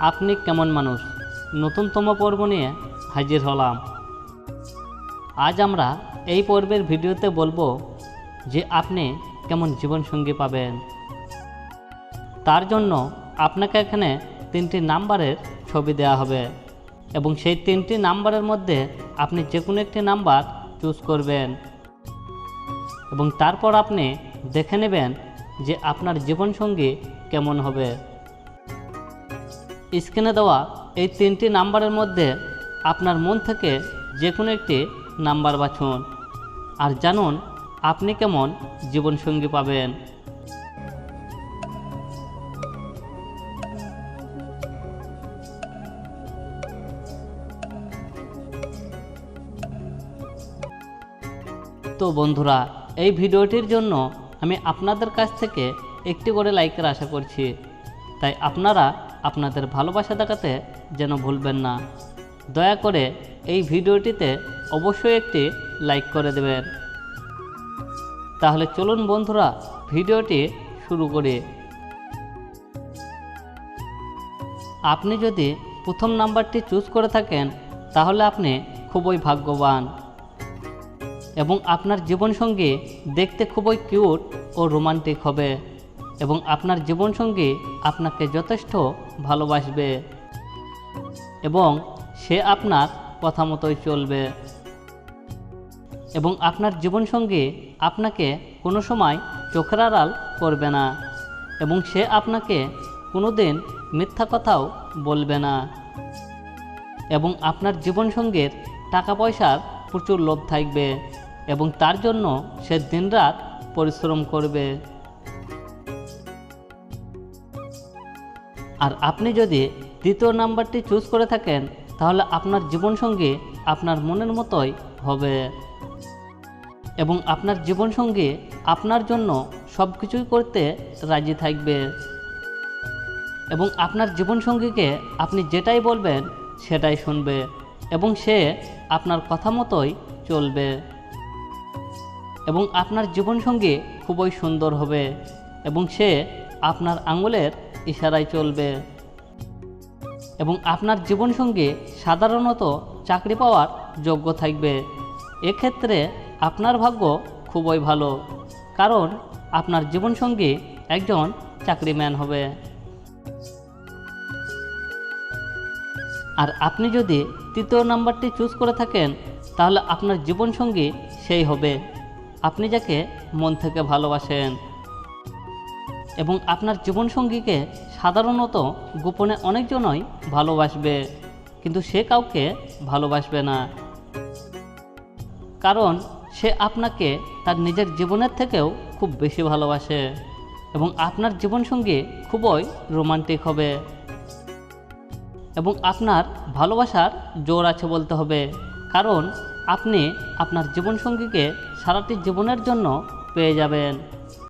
আপনি কেমন মানুষ? নতুনতম পর্ব নিয়ে হাজির হলাম। আজ আমরা এই পর্বের ভিডিওতে বলব যে আপনি কেমন জীবনসঙ্গী পাবেন। তার জন্য আপনাকে এখানে তিনটি নাম্বারের ছবি দেওয়া হবে এবং সেই তিনটি নাম্বারের মধ্যে আপনি যে কোনো একটি নাম্বার চুজ করবেন। এবং তারপর আপনি দেখে নেবেন যে আপনার জীবনসঙ্গী কেমন হবে। স্ক্রিনে দেওয়া এই তিনটি নাম্বারের মধ্যে আপনার মন থেকে যে কোনো একটি নাম্বার বাছুন। আর জানুন আপনি কেমন জীবনসঙ্গী পাবেন। তো বন্ধুরা, এই ভিডিওটির জন্য আমি আপনাদের কাছ থেকে একটি করে লাইকের আশা করছি। তাই আপনারা আপনাদের ভালোবাসা দেখাতে যেন ভুলবেন না। দয়া করে এই ভিডিওটিতে অবশ্যই একটি লাইক করে দেবেন। তাহলে চলুন বন্ধুরা, ভিডিওটি শুরু করি। আপনি যদি প্রথম নাম্বারটি চুজ করে থাকেন, তাহলে আপনি খুবই ভাগ্যবান। এবং আপনার জীবনসঙ্গী দেখতে খুবই কিউট ও রোমান্টিক হবে। এবং আপনার জীবনসঙ্গী আপনাকে যথেষ্ট ভালোবাসবে এবং সে আপনার কথা মতোই চলবে। এবং আপনার জীবনসঙ্গী আপনাকে কোনো সময় চোখের আড়াল করবে না এবং সে আপনাকে কোনো দিন মিথ্যা কথাও বলবে না। এবং আপনার জীবনসঙ্গীর টাকা পয়সার প্রচুর লোভ থাকবে এবং তার জন্য সে দিনরাত পরিশ্রম করবে। আর আপনি যদি তৃতীয় নাম্বারটি চুজ করে থাকেন, তাহলে আপনার জীবনসঙ্গী আপনার মনের মতোই হবে। এবং আপনার জীবনসঙ্গী আপনার জন্য সব কিছুই করতে রাজি থাকবে। এবং আপনার জীবনসঙ্গীকে আপনি যেটাই বলবেন, সেটাই শুনবে এবং সে আপনার কথা মতোই চলবে। এবং আপনার জীবনসঙ্গী খুবই সুন্দর হবে এবং সে আপনার আঙুলের ইশারায় চলবে। এবং আপনার জীবনসঙ্গী সাধারণত চাকরি পাওয়ার যোগ্য থাকবে। এক্ষেত্রে আপনার ভাগ্য খুবই ভালো, কারণ আপনার জীবনসঙ্গী একজন চাকরিম্যান হবে। আর আপনি যদি তৃতীয় নাম্বারটি চুজ করে থাকেন, তাহলে আপনার জীবনসঙ্গী সেই হবে। আপনি যাকে মন থেকে ভালোবাসেন। এবং আপনার জীবনসঙ্গীকে সাধারণত গোপনে অনেকজনই ভালোবাসবে, কিন্তু সে কাউকে ভালোবাসবে না। কারণ সে আপনাকে তার নিজের জীবনের থেকেও খুব বেশি ভালোবাসে এবং আপনার জীবনসঙ্গী খুবই রোমান্টিক হবে এবং আপনার ভালোবাসার জোর আছে বলতে হবে। কারণ আপনি আপনার জীবনসঙ্গীকে সারাটি জীবনের জন্য পেয়ে যাবেন।